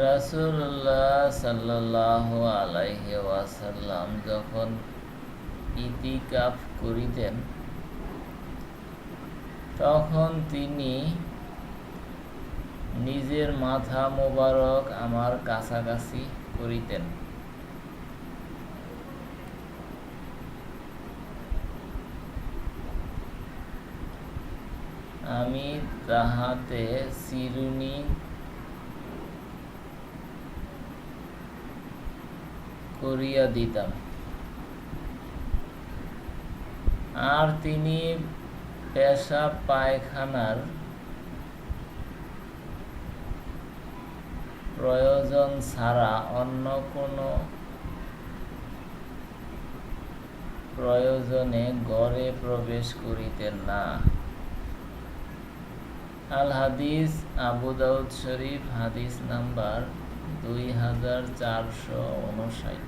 রাসূলুল্লাহ সাল্লাল্লাহু আলাইহি ওয়াসাল্লাম যখন ইতিকাফ করিতেন, তখন তিনি নিজের মাথা মোবারক আমার কাছাকাছি করিতেন। আমি তাহাতে চিরুনি করিয়া দিতাম। আর তিনি পেশা পায়খানার প্রয়োজন ছাড়া অন্য কোনো প্রয়োজনে গড়ে প্রবেশ করিতেন না। আল হাদিস আবু দাউদ শরীফ, হাদিস নাম্বার দুই হাজার চারশো উনষাট।